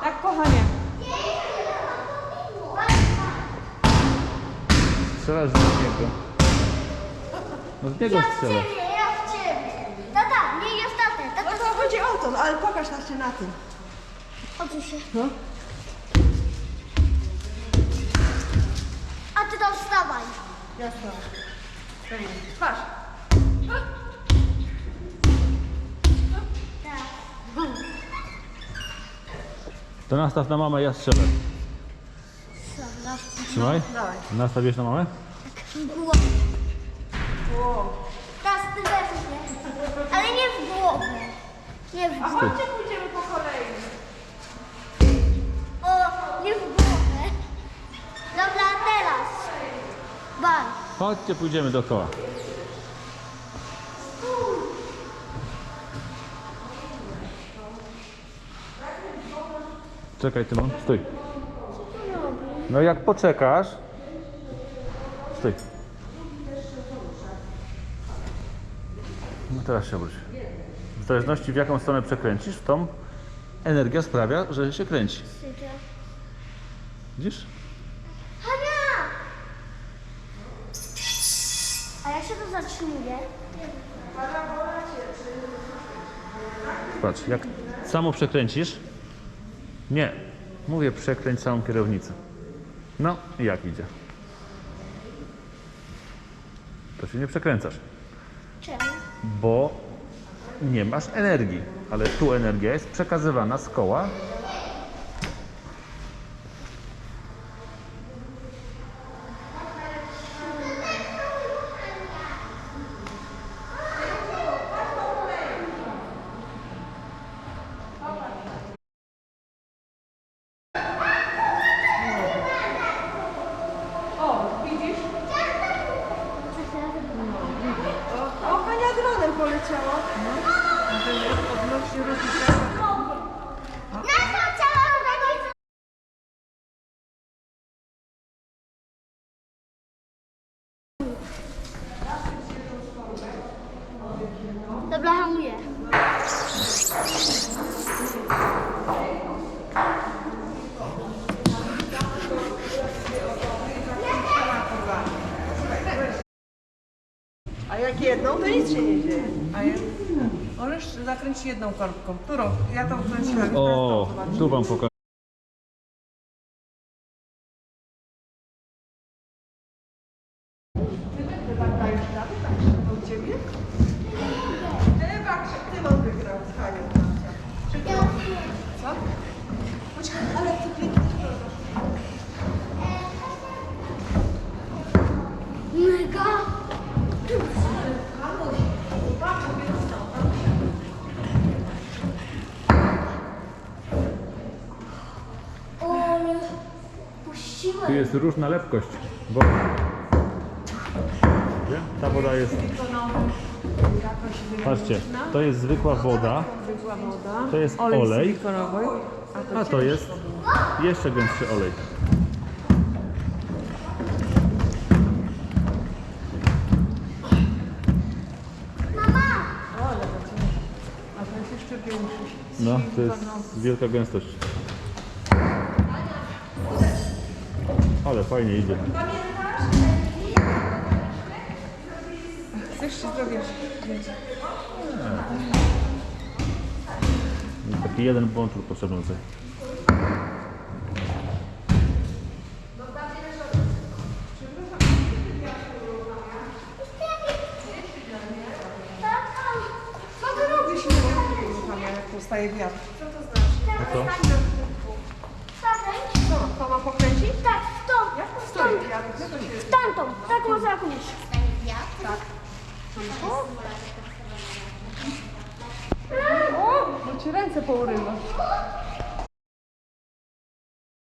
Tak, kochanie. Strzelasz z niego. No z niego Ja w strzelasz. ciebie, ja w ciebie. Tata, nie, ja w tatę. No Tata, to chodzi o to, no ale pokaż nas się na tym. odsuń się. No. A ty tam wstawaj. Jasno. Twarz. To nastaw na mamę, ja strzelę. Trzymaj. Dawaj. Nastawisz na mamę? Głowę. Wow. Teraz ty weź mnie. Ale nie w głowę. Nie w A głowę. chodźcie, pójdziemy po kolei. O, nie w głowę. Dobra, teraz. Baj. Chodźcie, pójdziemy dookoła. Czekaj, Tymon, stój. No jak poczekasz... Stój. No teraz się obróć. W zależności w jaką stronę przekręcisz, w tą energia sprawia, że się kręci. Widzisz? Hania! A jak się to zatrzymuje? Patrz, jak samo przekręcisz. Nie, mówię przekręć całą kierownicę. No i jak idzie? To się nie przekręcasz, Czemu? bo nie masz energii, ale tu energia jest przekazywana z koła. Jedną, to nic się nie dzieje. A jak... Możesz zakręcić jedną korbką. Którą? Ja tą kręciłam. O, tu wam pokażę. Ty wygrał z Hanią. Co? Tu jest różna lepkość. Wie? Ta woda jest, patrzcie, to jest zwykła woda. To jest olej. a to jest jeszcze gęstszy olej. O, ale to co? A to jest jeszcze większy. No, to jest wielka gęstość. Ale fajnie idzie. Chcesz się zrobić zdjęcie? Taki jeden bączur potrzebny tutaj. Co wiatr. To znaczy? A co? Co, to ma pokręcić? Powstaje wiatr? Gdzie to się... W tamtą. Taką